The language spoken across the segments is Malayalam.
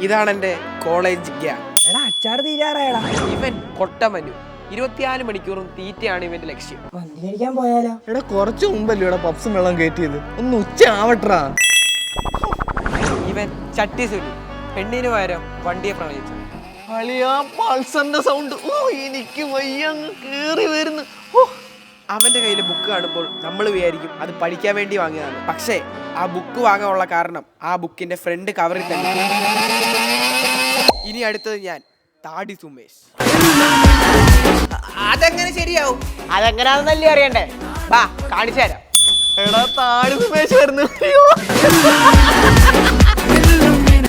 ഇതാണ് എന്റെ കോളേജ് ഗ്യാങ്. എടാ അച്ചാർ തീരാറായടാ. ഇവൻ കൊട്ടമനു. ഇരുപത്തിനാല് മണിക്കൂറും തീറ്റയാണ് ഇവന്റെ ലക്ഷ്യം. കഴിക്കാൻ പോയാലോ? എടാ കുറച്ച് മുമ്പല്ലേ ഇവിടെ പപ്സും വെള്ളം കയറ്റിയത്? ഒന്ന് ഉച്ച ആവട്ടാ ഇവൻ ചട്ടി സുനി പെണ്ണിന് പകരം വണ്ടിയെ പ്രണയിച്ചു. അളിയാ പൾസറിന്റെ സൗണ്ട് ഓ എനിക്ക് വയ്യ കേറി വരുന്നു. ഓ അവന്റെ കയ്യിൽ ബുക്ക് കാണുമ്പോൾ നമ്മൾ വിചാരിക്കും അത് പഠിക്കാൻ വേണ്ടി വാങ്ങിയതാണ്. പക്ഷേ ആ ബുക്ക് വാങ്ങാനുള്ള കാരണം ആ ബുക്കിന്റെ ഫ്രണ്ട് കവറിൽ തന്നെ. ഇനി അടുത്തത് ഞാൻ താടി സുമേഷ്. അതെങ്ങനെ ശരിയാവും? അതെങ്ങനെയാണെന്നല്ലേ അറിയണ്ടേ? വാ കാണിച്ചു തരാം. എടാ താടി സുമേഷ് വരുന്നു. അയ്യോ.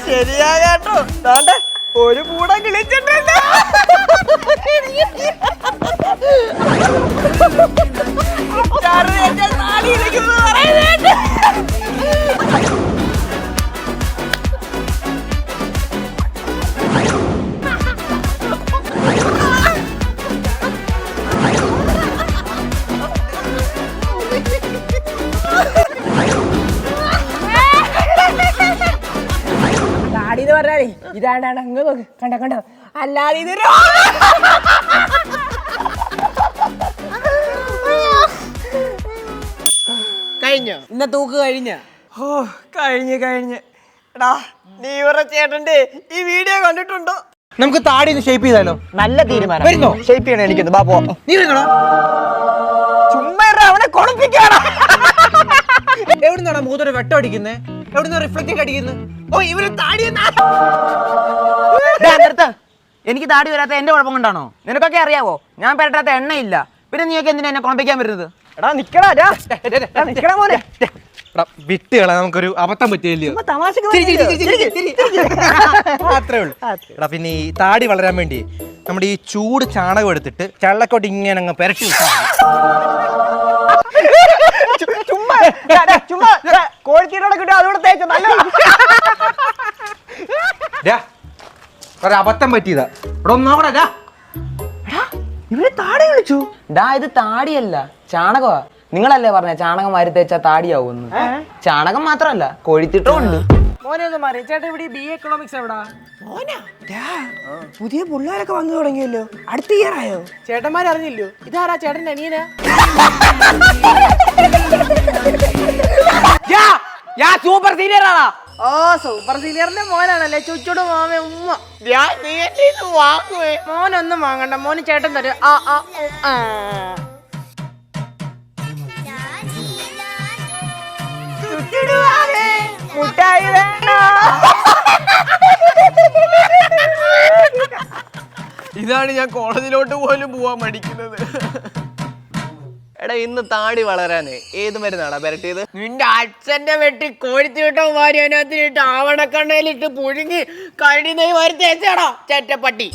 ശരിയാ കേട്ടോ ദാണ്ടെ, ഒരു പൂടം കിളിച്ചിട്ടുണ്ട് പറഞ്ഞാലേ ഇതാണ്ടാണ് അങ്ങ് നോക്ക്. കണ്ട കണ്ട? അല്ലാതെ ഇത് കഴിഞ്ഞോ? ഇന്ന തൂക്ക് കഴിഞ്ഞ. ഓ കഴിഞ്ഞ് കഴിഞ്ഞ്. എടാ നീ ഇവരുടെ ചേട്ടന്റെ ഈ വീഡിയോ കണ്ടിട്ടുണ്ടോ? നമുക്ക് താടി ഒന്ന് ഷേപ്പ് ചെയ്താലോ? നല്ല തീരുമാനം. വരുന്നോ? ഷേപ്പ് ചെയ്യണം എനിക്കൊന്ന് ബാ പോ. നീ വരുന്നോടാ? ചുമ്മാ അവനെ കൊളപ്പിക്കാണ് എവിടുന്നാടാ മൂത്തൊരു വെട്ടം അടിക്കുന്നേ? എവിടുന്ന റിഫ്ലക്റ്റ് അടിക്കുന്നത് ഓ ഇവർ എനിക്ക് താടി വരാത്ത എന്റെ കുഴപ്പം കൊണ്ടാണോ? നിനക്കൊക്കെ അറിയാവോ? ഞാൻ പെരട്ടാത്ത എണ്ണയില്ല. പിന്നെ നീയൊക്കെ എന്തിനാ എന്നെ കുഴപ്പിക്കാൻ വരുന്നത്? എടാ നിക്കടാ നിക്കടാ മോനെ. നമുക്കൊരു അബദ്ധം പറ്റിയല്ലോ. അത്രേ ഉള്ളൂ. എടാ പിന്നെ ഈ താടി വളരാൻ വേണ്ടി നമ്മുടെ ഈ ചൂട് ചാണകം എടുത്തിട്ട് ചള്ളക്കോട്ട് ഇങ്ങനെ അങ്ങ് പെരട്ടി ചുമ്മാ കിട്ടും അതുകൂടെ തേച്ച് നല്ല ഡാ, ഒരു അബദ്ധം പറ്റിയതാ. ഇവിടെ ഒന്നോടെ ഡാ. ഇവരെ താടി വിളിച്ചു. ഡാ ഇത് താടിയല്ല ചാണകമാ. നിങ്ങളല്ലേ പറഞ്ഞ ചാണകം വാരി തേച്ചാ താടിയാവുമെന്ന്. ചാണകം മാത്രമല്ല കോഴിത്തിട്ടും ഉണ്ട്. മോനെ ഒന്ന് മാറി. ചേട്ടൻ ഇവിടെ ബി എക്കണോമിക്സ് എവിടാ? പുതിയ പിള്ളേരൊക്കെ വന്നു തുടങ്ങിയല്ലോ. അടുത്ത ഇയർ ആയോ? ചേട്ടന്മാർ അറിഞ്ഞില്ലോ ഇതാരാ ചേട്ടന്റെ അനിയനാ? സൂപ്പർ സീനിയർ ആണാ ഓ സൂപ്പർ സീനിയറിന്റെ മോനാണല്ലേ. ചുച്ചോട് മാമ ഉമ്മ വാങ്ങുവേ? മോനൊന്നും വാങ്ങണ്ട. മോന് ചേട്ടൻ തരും. ആ ആ ആ. ചുറ്റിട്. മുട്ടായി വേണ്ട ഇതാണ് ഞാൻ കോളേജിലോട്ട് പോലും പോവാൻ മടിക്കുന്നത്. എടാ ഇന്ന് താടി വളരാന്. ഏത് മരുന്നാടാ പെരട്ടിയത്? നിന്റെ അച്ഛന്റെ വെട്ടി കോഴിത്തീട്ടോ വാരി അതിനകത്തിട്ട് ആവണക്കണ്ണയിലിട്ട് പുഴുങ്ങി കഴി നെയ് വാരി തേച്ചാടാ ചേറ്റപ്പട്ടി.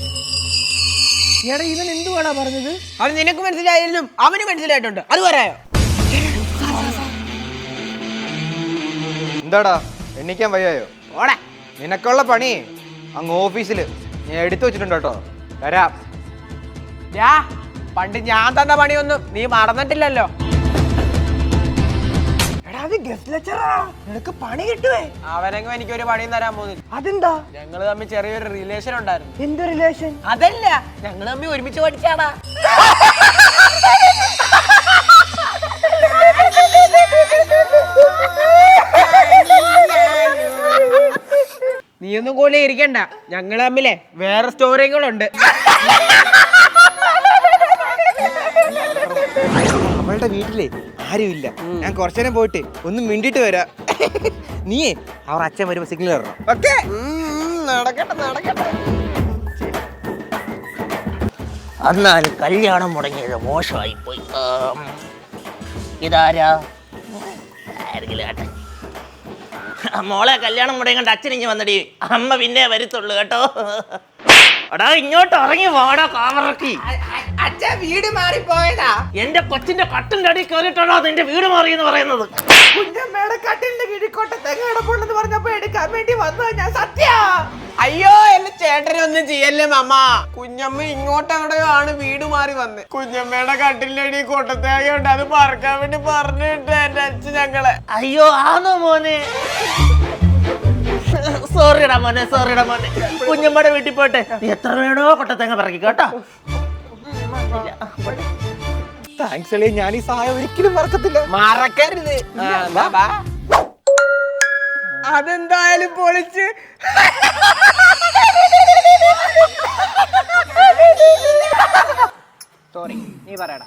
എടാ ഇവൻ എന്തുവാടാ പറഞ്ഞത്? അവൻ നിനക്ക് മനസ്സിലായാലും അവന് മനസ്സിലായിട്ടുണ്ട്. അത് പറയായോ എന്താടാ? എണ്ണിക്കാൻ വയ്യായോ? ഓടെ. നിനക്കുള്ള പണി അങ്ങ് ഓഫീസിൽ ഞാൻ എടുത്തു വെച്ചിട്ടുണ്ട് കേട്ടോ. തരാം. യാ പണ്ട് ഞാൻ തന്ന പണിയൊന്നും നീ മറന്നിട്ടില്ലല്ലോ. എടാ അത് ഗസ്റ്റ് ലെക്ചറാ നിനക്ക് പണി കിട്ടുവേ. അവനെങ്കിലും എനിക്കൊരു പണിയും തരാൻ പോകുന്നില്ല. അതെന്താ? ഞങ്ങൾ തമ്മിൽ ചെറിയൊരു റിലേഷൻ ഉണ്ടായിരുന്നു. എന്ത് റിലേഷൻ അതല്ല ഞങ്ങൾ തമ്മിൽ ഒരുമിച്ച് പഠിച്ചാടാ നീയൊന്നും കൂടെ ഇരിക്കണ്ട. ഞങ്ങൾ തമ്മിലെ വേറെ സ്റ്റോറികളുണ്ട്. അവളുടെ വീട്ടിലെ ആരുമില്ല ഞാൻ കുറച്ചേരം പോയിട്ട് ഒന്ന് മിണ്ടിട്ട് വരാ. നീ അവർ അച്ഛൻ വരുമ്പോ സിഗ്നൽ തരണം ഓക്കെ. നടക്കട്ടെ നടക്കട്ടെ. എന്നാൽ കല്യാണം മുടങ്ങിയത് മോശമായി പോയി ഇതാരാ? ആരെങ്കിലും ആട്ടെ. മോളെ കല്യാണം മുടങ്ങണ്ട അച്ഛൻ ഇങ്ങ് വന്നടി. അമ്മ പിന്നെ വരുത്തുള്ളൂ കേട്ടോ. എടാ ഇങ്ങോട്ട് ഇറങ്ങി വാടാ കാമറക്കി. അച്ഛൻ വീട് മാറിപ്പോയതാ. എന്റെ കൊച്ചിന്റെ കട്ടിന്റെ അടി കയറിയിട്ടാണോ നിന്റെ വീട് മാറിയെന്ന് പറയുന്നത്? കുഞ്ഞമ്മയുടെ കട്ടിലിന്റെ കിഴിക്കോട്ടെ തെങ്ങ കിടപ്പുണ്ടെന്ന് പറഞ്ഞപ്പോ എടുക്കാൻ വേണ്ടി വന്നത് ഞാൻ. സത്യ? അയ്യോ ചേട്ടനൊന്നും ചെയ്യല്ലേ മമ്മ കുഞ്ഞമ്മ ഇങ്ങോട്ട് എവിടെയോ ആണ് വീട് മാറി വന്ന്. കുഞ്ഞമ്മയുടെ കട്ടിലടി കൊട്ടത്തേക ഉണ്ട് അത് പറക്കാൻ വേണ്ടി പറഞ്ഞിട്ട് എന്റെ അച്ഛൻ ഞങ്ങളെ. അയ്യോ ആണോ മോനെ? സോറി സോറിടാ മോനെ സോറിടാ മോനെ. കുഞ്ഞമ്മയുടെ വീട്ടിൽ പോട്ടെ. എത്ര വേണോ കൊട്ടത്തേങ്ങ പറക്കി കേട്ടോ? താങ്ക്സ് അല്ലേ ഞാൻ ഈ സഹായം ഒരിക്കലും മറക്കത്തില്ല. മറക്കരുത്. അതെന്തായാലും പൊളിച്ച്.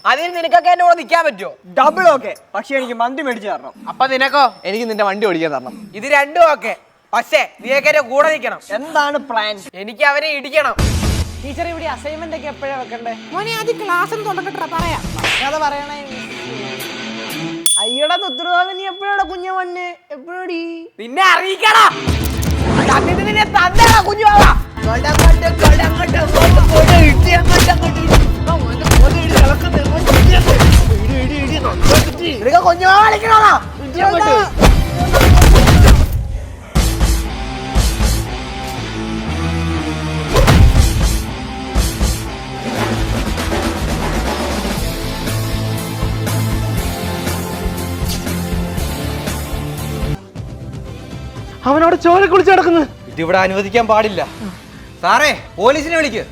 അതിന് നിനക്കൊക്കെ എന്റെ കൂടെ നിൽക്കാൻ പറ്റുമോ ഡബിൾ ഓക്കെ പക്ഷെ എനിക്ക് മന്തി മേടിച്ചു തരണം. അപ്പൊ നിനക്കോ? എനിക്ക് നിന്റെ വണ്ടി ഓടിക്കാൻ തരണം. ഇത് രണ്ടും ഓക്കെ പക്ഷേ നീയൊക്കെ എന്റെ കൂടെ നിൽക്കണം. എന്താണ് പ്ലാൻ എനിക്ക് അവനെ ഇടിക്കണം. ടീച്ചർ ഇവിടെ അസൈൻമെന്റ് ഒക്കെ എപ്പോഴാ വെക്കണ്ടേ? മോനെ ആദ്യം ക്ലാസ് തുടങ്ങട്ടെ പറയാം. കഥ പറയണേ. അയ്യടാ തൊത്തുറുവാങ്ങ നീ എപ്പോഴാ കുഞ്ഞ മണ്ണ് എപ്പോഴാടി? നിന്നെ അറിയിക്കടാ. നിന്നെ കൊടങ്ങോട്ട് കൊടങ്ങോട്ട് അങ്ങോട്ട് അങ്ങോട്ട് അങ്ങോട്ട് അങ്ങോട്ട് അവനോട് ചോര കുളിച്ച് കിടക്കുന്നു. ഇതിവിടെ അനുവദിക്കാൻ പാടില്ല. സാറേ പോലീസിനെ വിളിക്ക്.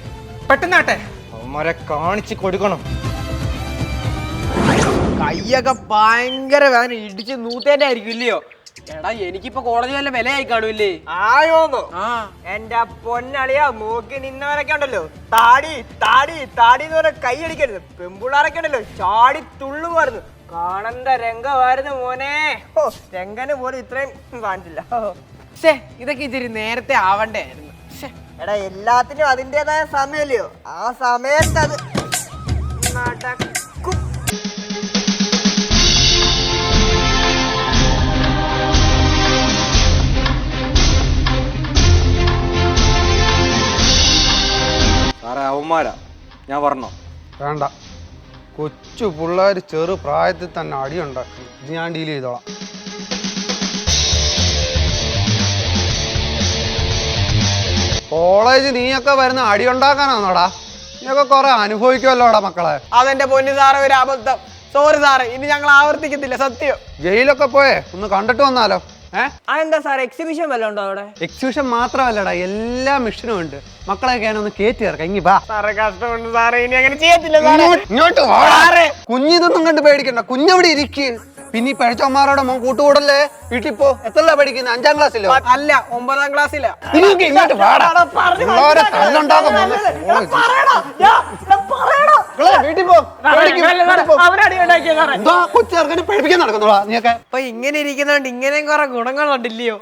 പെട്ടെന്നാട്ടെ. അവന്മാരെ കാണിച്ച് കൊടുക്കണം. കയ്യൊക്കെ ഭയങ്കര വേദന. ഇടിച്ച് നൂത്തേന്റെ ആയിരിക്കും ഇല്ലയോ? എടാ എനിക്കിപ്പോ കോളേജ് നല്ല വിലയായി കാണൂല്ലേ ആയോന്നോ? ആ. എന്റെ പൊന്നളിയാ നോക്കി നിന്നവരൊക്കെ ഉണ്ടല്ലോ. താടി താടി താടി എന്ന് പറഞ്ഞ കൈ അടിക്കരുത്. പെമ്പിള്ളാരൊക്കെ ഉണ്ടല്ലോ ചാടി തുള്ളുമായിരുന്നു കാണണ്ട രംഗമായിരുന്നു മോനെ. ഓ രംഗന് പോലും ഇത്രയും കാണിച്ചില്ല. ഇതൊക്കെ ഇച്ചിരി നേരത്തെ ആവണ്ടേ ആയിരുന്നു. ശ്ശേ. എടാ എല്ലാത്തിനും അതിന്റെതായ സമയമല്ലയോ ആ സമയത്ത് അത് നടക്കും സാറേ അവന്മാരാ. ഞാൻ പറഞ്ഞോ വേണ്ട. കൊച്ചു പിള്ളേർ ചെറു പ്രായത്തിൽ തന്നെ അടിയുണ്ടാക്കി. ഇത് ഞാൻ ഡീൽ ചെയ്തോളാം. കോളേജ് നീയൊക്കെ വരുന്ന അടി ഉണ്ടാക്കാനാണോടാ നീയൊക്കെ കുറെ അനുഭവിക്കുമല്ലോടാ മക്കളെ. അതെന്റെ പൊന്നു സാറേ ഒരു അബദ്ധം. സോറി സാറേ ഇനി ഞങ്ങൾ ആവർത്തിക്കത്തില്ല സത്യം. ജയിലൊക്കെ പോയേ ഒന്ന് കണ്ടിട്ട് വന്നാലോ? അതെന്താ സാർ എക്സിബിഷൻ വല്ലതും ഉണ്ടോ അവിടെ? എക്സിബിഷൻ മാത്രമല്ലടാ എല്ലാ മിഷനും ഉണ്ട്. മക്കളെ ഞാനൊന്ന് കേറ്റി ഇറക്കാം. ഇങ്ങി വാ. സാറേ കഷ്ടമുണ്ട് സാറേ ഇനി അങ്ങനെ ചെയ്യത്തില്ല ഇങ്ങോട്ട്. കുഞ്ഞിതൊന്നും കണ്ട് പേടിക്കണ്ട. കുഞ്ഞവിടെ ഇരിക്ക്. പിന്നെ ഈ പഴച്ചന്മാരോടെ മോൻ കൂട്ടുകൂടല്ലേ? വീട്ടിൽ പോ. എത്ര പഠിക്കുന്നത് അഞ്ചാം ക്ലാസ്സിലോ? അല്ല ഒമ്പതാം ക്ലാസ്സിലാ. ഇങ്ങോട്ട് പഠിപ്പിക്കാൻ നടക്കുന്നോളാ നീയൊക്കെ അപ്പൊ ഇങ്ങനെ ഇരിക്കുന്നോണ്ട് ഇങ്ങനെയും കുറെ ഗുണങ്ങളുണ്ടില്ലയോ